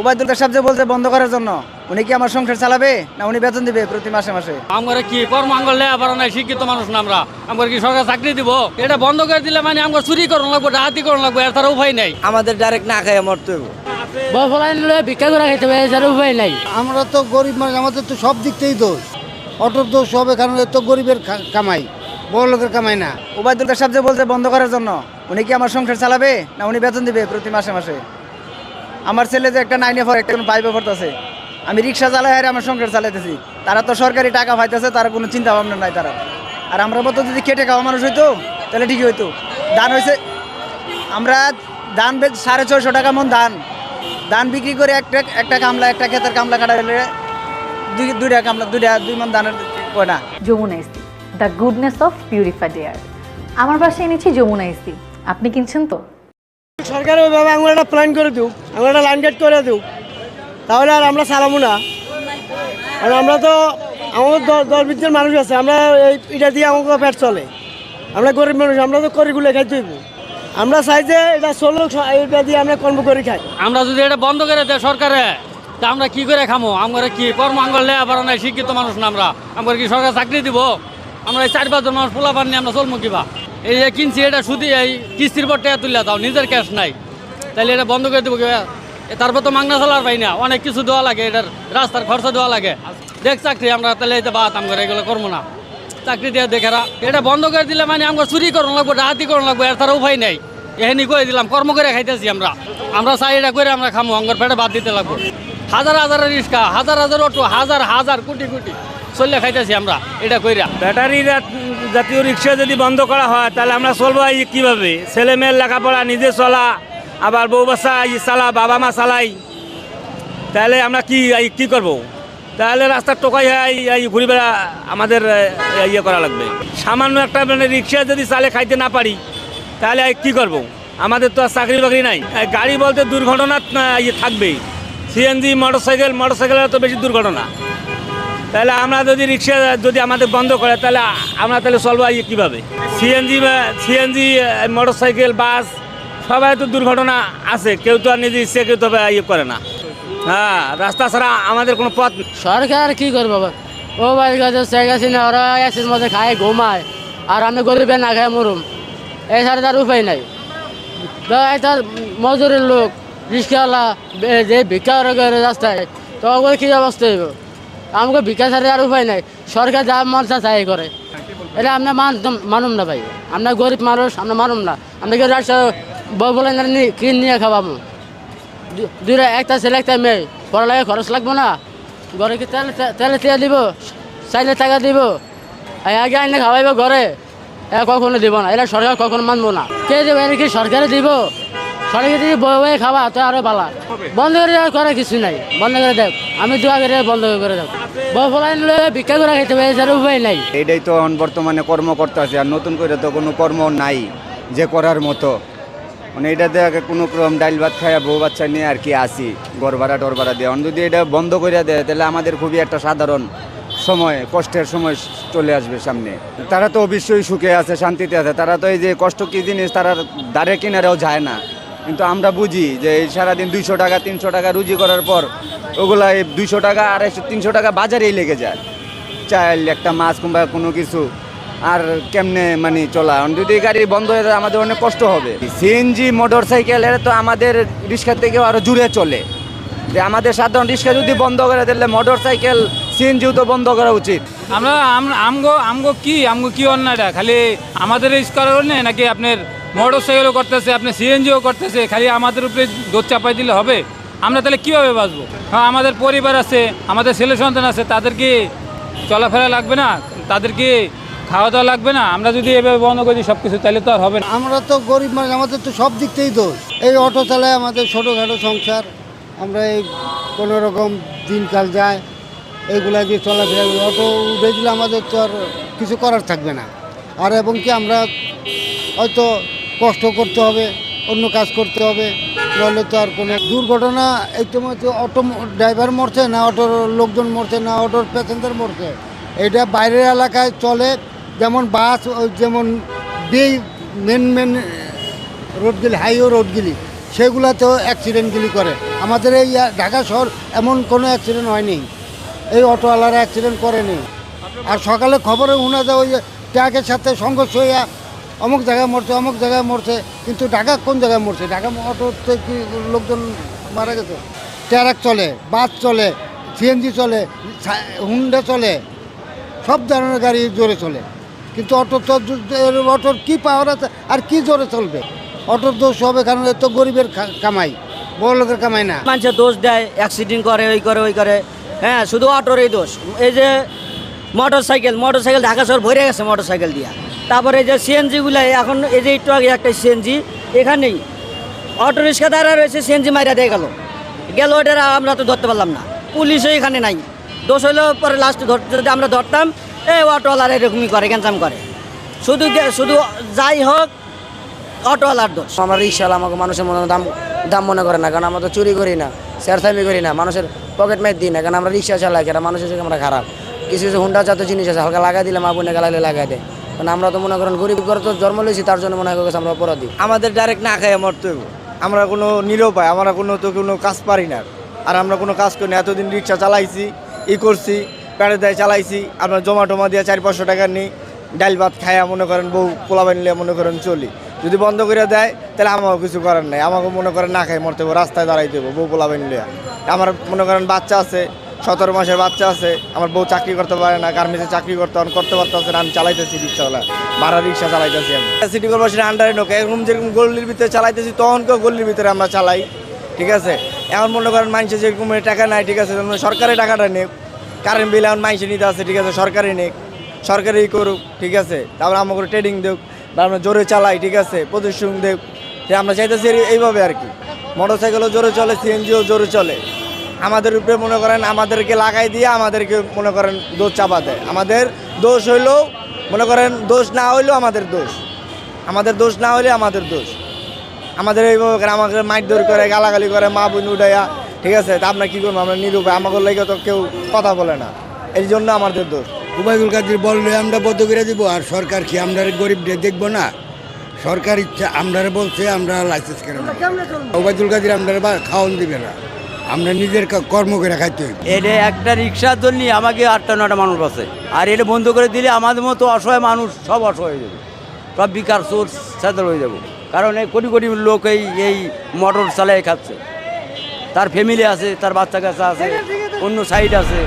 ওবায়দুল্লাহ সাহেব যে বলছে বন্ধ করার জন্য উনি কি আমার সংসার চালাবে না উনি বেতন দিবে প্রতি মাসে মাসে? আমরা কি কর্মাঙ্গল লেবার নাই শিক্ষিত মানুষ না আমরা। আমরা কি সরকার চাকরি দিব? এটা বন্ধ করে দিলে মানে আমরা চুরি করুন লাগবো ডাহাতি করুন লাগবো এর তার উপায় নাই। আমাদের ডাইরেক্ট না খাইয়ে মরতে হবে ভিক্ষা করে খাইতে হবে উপায় নাই। আমরা তো গরিব মানুষ আমাদের তো সব দিক থেকেই দোষ। অটোর দোষ হবে কারণ তো গরিবের কামাই বড় লোকের কামাই না। ওবায়দুল্লাহ সাহেব যে বলছে বন্ধ করার জন্য উনি কি আমার সংসার চালাবে না উনি বেতন দিবে প্রতি মাসে মাসে? আমার ছেলে যে একটা নাইনে ফর একটা পাইপে পড়তেছে। আমি রিক্সা চালাই হারে আমার সংসার চালাইতেছি। তারা তো সরকারি টাকা পাইতেছে, তার কোনো চিন্তা ভাবনা নাই তারা। আর আমরা মতো যদি কেটে খাওয়া মানুষ হইতো, তাহলে ঠিকই হইতো। ধান হয়েছে আমরা বেচ, সাড়ে ছয়শো টাকা মন ধান। ধান বিক্রি করে একটা একটা কামলা একটা ক্ষেতের কামলা কাটা হলে দুই, দুইটা কামলা দুইটা, দুই মন ধানের কয় না? Jamuna AC the goodness of purified air আমার বাসায় এনেছি যমুনা এসি আপনি কিনছেন তো? সরকার ওইভাবে আমার একটা প্ল্যান করে দিক আমার একটা লাইন গেট করে দিক তাহলে আর আমরা চালাবো না। কারণ আমরা তো আমাদের ভিত্তির মানুষ আছে, আমরা এই এটা দিয়ে আমাকে পেট চলে। আমরা গরিব মানুষ, আমরা তো করিগুলো খাই হইব। আমরা চাই যে এটা চলুক এটা দিয়ে আমরা কর্ম করে খাই। আমরা যদি এটা বন্ধ করে দেয় সরকারে, তা আমরা কি করে খামো? আমরা কি কর্ম কর্মাঙ্গল লেবার নাই, শিক্ষিত মানুষ না আমরা। আমরা কি সরকার চাকরি দিব? আমরা এই চার পাঁচজন মানুষ পোলা পানি আমরা চলবো কিবা? এই যে কিনছি, এটা শুধু এই কিস্তির পর টাকা তুলে দাও নিজের ক্যাশ নাই। তাহলে এটা বন্ধ করে দেবো তারপর তো মাংনা চালার পাই না, অনেক কিছু দেওয়া লাগে, এটার রাস্তার খরচা দেওয়া লাগে। দেখ চাকরি, আমরা তাহলে এটা বাদ আমরা এগুলো করব না। চাকরি দিয়ে দেখেরা এটা বন্ধ করে দিলে মানে আমরা চুরি করুন লাগবো ডাহাতি করুন লাগবো, এর তার উপায় নাই। এখানি করে দিলাম, কর্ম করে খাইতেছি আমরা। আমরা চাই এটা করে আমরা খামো আঙ্গর পেটে বাদ দিতে লাগবো। হাজার হাজার রিক্সা হাজার হাজার অটো, হাজার হাজার কোটি কোটি। চললে খাইতেছি আমরা, এটা কইরা। ব্যাটারি জাতীয় রিক্সা যদি বন্ধ করা হয়, তাহলে আমরা চলবো এই কীভাবে? ছেলে মেয়ের লেখাপড়া নিজে চলা, আবার বউ বাচ্চা এই চালা, বাবা মা চালাই। তাহলে আমরা কি কি করব। তাহলে রাস্তার টোকাই হয় এই- ঘুরি বেড়া আমাদের ইয়ে করা লাগবে। সামান্য একটা মানে রিক্সা যদি চালে খাইতে না পারি, তাহলে কি করব। আমাদের তো আর চাকরি বাকরি নাই। গাড়ি বলতে দুর্ঘটনা থাকবেই। সিএনজি মোটর সাইকেল মোটর সাইকেলের তো বেশি দুর্ঘটনা। তাহলে আমরা যদি রিক্সা যদি আমাদের বন্ধ করে, তাহলে আমরা তাহলে চলবো কীভাবে? CNG CNG motorcycle bus সবাই তো দুর্ঘটনা আছে, কেউ তো আর নিজে ইচ্ছে, কেউ তো ইয়ে করে না। হ্যাঁ রাস্তা ছাড়া আমাদের কোনো পথ। সরকার কি করব? ও বাড়ির কাছে শেখ হাসিনা ওরা মধ্যে খায়, ঘুমায়, আর আমি গরিবের না খায় মরুম। এছাড়া তার উপায় নাই। তার মজুরের লোক, রিক্সাওয়ালা যে ভিক্ষা রাস্তায়, তো কী অবস্থা হইব? আমাকে ছাড়া আর উপায় নাই। সরকার যা মন চা চাই করে। এটা আমরা মান মানুম না ভাই। আমরা গরিব মানুষ, আমরা মানুম না। আমরা কি রাস্তা বলে কি নিয়ে খাওয়াবো? দু- দুইটা একটা ছেলে, একটা মেয়ে। পড়ালেখা খরচ লাগবো না। ঘরে কি তেল তেলে তেল দিব? চাইলে টাকা দিব? আগে আইনে খাওয়াইব ঘরে। এ কখনো দিব না। এটা সরকার কখনো মানবো না। কে দেবে? এটা কি সরকারে দিব? বয়ে খাওয়া তো আরও ভালো বন্ধ করে দেওয়ার করে কিছু নাই। বন্ধ করে দেখ। আমি দোয়া করে বন্ধ করে দেখ। বউ ফলাই ভিক্ষা করে খাইতে এছাড়া উপায় নাই। এইটাই তো এখন বর্তমানে কর্ম করতে আছে আর নতুন করে তো কোনো কর্ম নাই যে করার মতো। মানে এটা দেখে কোনো ক্রম ডাইল ভাত খাইয়া বউ বাচ্চা নিয়ে আর কি আসি গড় ভাড়া টর ভাড়া এখন যদি এটা বন্ধ করে দেয় তাহলে আমাদের খুবই একটা সাধারণ সময়, কষ্টের সময় চলে আসবে সামনে। তারা তো অবশ্যই সুখে আছে, শান্তিতে আছে। তারা তো এই যে কষ্ট কি জিনিস তারা দাঁড়ে কিনারেও যায় না। কিন্তু আমরা বুঝি যে সারাদিন দুইশো টাকা, তিনশো টাকা রুজি করার পর ওগুলা দুইশো টাকা, আড়াইশো, তিনশো টাকা বাজারেই লেগে যায়। চাল একটা মাছ কিংবা কোনো কিছু আর কেমনে মানে চলা? যদি গাড়ি বন্ধ হয়ে যায়, আমাদের অনেক কষ্ট হবে। সিএনজি মোটর সাইকেল তো আমাদের রিক্সা থেকেও আরও জুড়ে চলে। যে আমাদের সাধারণ রিক্সা যদি বন্ধ করে দিলে মোটর সাইকেল সিএনজিও তো বন্ধ করা উচিত। আমরা, আম- আমগো আমগো কি আমগো কি অন্যটা খালি আমাদের নেই নাকি আপনার মোটর সাইকেলও করতেছে আপনার সিএনজিও করতেছে, খালি আমাদের উপরে দোষ চাপাই দিলে হবে। আমরা তাহলে কীভাবে বাঁচবো? হ্যাঁ আমাদের পরিবার আছে, আমাদের ছেলে সন্তান আছে তাদেরকে চলাফেরা লাগবে না? তাদেরকে খাওয়া দাওয়া লাগবে না? আমরা যদি এভাবে বন্ধ করি সব কিছু তাহলে তো আর হবে না। আমরা তো গরিব মানুষ, আমাদের তো সব দিক থেকেই দোষ। এই অটো চালায় আমাদের ছোটোখাটো সংসার, আমরা এই কোনো রকম দিনকাল যায়, এইগুলা দিয়ে চলাফেরা অটো উঠে দিলে আমাদের তো আর কিছু করার থাকবে না। আর এবং কি আমরা হয়তো কষ্ট করতে হবে, অন্য কাজ করতে হবে, নাহলে তো আর কোনো দুর্ঘটনা, এই তো মধ্যে অটো ড্রাইভার মরছে, না অটোর লোকজন মরছে, না অটোর প্যাসেঞ্জার মরছে। এটা বাইরের এলাকায় চলে, যেমন বাস যেমন বে মেন মেন রোডগুলি হাইওয়ে রোডগুলি সেগুলাতেও অ্যাক্সিডেন্টগুলি করে। আমাদের এই ঢাকা শহর এমন কোনো অ্যাক্সিডেন্ট হয়নি। এই অটোওয়ালারা অ্যাক্সিডেন্ট করেনি। আর সকালে খবরে শোনা যায় ওই ট্রাকের সাথে সংঘর্ষ হইয়া অমুক জায়গায় মরছে, অমুক জায়গায় মরছে, কিন্তু ঢাকা কোন জায়গায় মরছে? ঢাকা অটোতে কি লোকজন মারা গেছে? ট্রাক চলে, বাস চলে, সিএনজি চলে হুন্ডা চলে, সব ধরনের গাড়ি জোরে চলে। কিন্তু অটো তো অটোর কী পাওয়ার আছে আর কি জোরে চলবে? অটোর দোষ হবে কারণ এ তো গরিবের কামাই, বড় লোকের কামাই না। মানুষের দোষ দেয় অ্যাক্সিডেন্ট করে, ওই করে ওই করে। হ্যাঁ শুধু অটোর এই দোষ। এই যে motorcycle motorcycle Dhaka শহর ভরে গেছে মোটর সাইকেল দিয়া। তারপরে যে সিএনজিগুলো এখন এই যে একটু আগে একটা সিএনজি এখানেই। অটো রিক্সা দ্বারা রয়েছে সিএনজি মাইরা দিয়ে গেল। গেল ওটা আমরা তো ধরতে পারলাম না। পুলিশও এখানে নাই। দোষ হইলেও পরে লাস্ট যদি আমরা ধরতাম এই অটোওয়ালার এরকমই করে ক্যান্সাম করে। শুধু শুধু যাই হোক, অটোওয়ালার দোষ। আমার রিক্সাওয়ালা আমাকে মানুষের মনে দাম দাম মনে করে না, কারণ আমরা তো চুরি করি না স্যারথামি করি না, মানুষের পকেট মেট দিই না, কারণ আমরা রিক্সা চালাই কেন মানুষের আমরা খারাপ। কিছু কিছু হুন্ডা জাতীয় জিনিস আছে, হালকা লাগাই দিলে মা বোনে গালাইলে লাগাই দেয়। কারণ আমরা তো মনে করেন গরিব ঘরে তো জন্ম লইছি, তার জন্য মনে হয় আমরা অপরাধী। আমাদের ডাইরেক্ট না খাই মরতে হইব। আমরা কোনো নিরুপায় আমরা কোনো তো কোনো কাজ পারি না। আর আমরা কোনো কাজ করি না, এতদিন রিক্সা চালাইছি, ই করছি প্যাড়ে দেয় চালাইছি, আমরা জমা টমা দিয়ে চার পাঁচশো টাকা নিই, ডাইল ভাত খায়া মনে করেন বউ পোলা বানিলে মনে করেন চলি। যদি বন্ধ করে দেয়, তাহলে আমাকে কিছু করার নাই। আমাকে মনে করেন না খাই মরতে রাস্তায় দাঁড়াই দেবো বউ পোলা বানিলে আমার মনে করেন বাচ্চা আছে সতেরো মাসের বাচ্চা আছে, আমার বউ চাকরি করতে পারে না, গার্মেন্টসে চাকরি করতে পারে করতে পারতেছে না, আমি চালাইতেছি রিক্সাওয়ালা। ভাড়া রিক্সা চালাইতেছি আমি। সিটি কর্পোরেশনের আন্ডারে নোকে এরকম যেরকম গল্লির ভিতরে চালাইতেছি, তখন কেউ গল্লির ভিতরে আমরা চালাই, ঠিক আছে? এখন মনে করেন মানুষের যেরকম টাকা নাই, ঠিক আছে? সরকারি টাকাটা নেই কারেন্ট বিল এখন মানুষের নিতে আছে, ঠিক আছে? সরকারি নেই সরকারি করুক, ঠিক আছে? তারপর আমাকে ট্রেডিং দেখ বা আমরা জোরে চালাই, ঠিক আছে? প্রদর্শন যে আমরা চাইতেছি এই- এইভাবে আর কি। মোটর সাইকেলও জোরে চলে সিএনজিও জোরে চলে। আমাদের উপরে মনে করেন আমাদেরকে লাগাই দিয়ে আমাদেরকে মনে করেন দোষ চাপা দেয়। আমাদের দোষ হইলেও মনে করেন দোষ না হইলেও আমাদের দোষ। আমাদের দোষ না হইলে আমাদের দোষ। আমাদের এইভাবে করে আমাকে মাইট দৌড় করে গালাগালি করে মা বোন উঠাইয়া ঠিক আছে? তা আমরা কী করব? আমরা নিরূপায় আমাকে লেগে তো কেউ কথা বলে না। এই জন্য আমাদের দোষ। উবায়দুল কাদের বললে আমরা বদ্ধ করে দিব আর সরকার কি আমরা গরিবদের দেখব না? সরকার ইচ্ছা আমরা বলছে আমরা লাইসেন্স করে নেব। উবায়দুল কাদের আমরা খাওয়ান দিবে না। আমরা নিজের কর্ম করে খাইতে এটা একটা রিক্সার জন্য আমাকে আটটা নটা মানুষ আছে। আর এটা বন্ধ করে দিলে আমাদের মতো অসহায় মানুষ সব অসহায় হয়ে যাবে। সব বিকার চোর সেটেল হয়ে যাব। কারণ এই কোটি কোটি লোক এই এই মোটর চালায় খাচ্ছে। তার ফ্যামিলি আছে, তার বাচ্চা কাচ্চা আছে, অন্য সাইড আছে।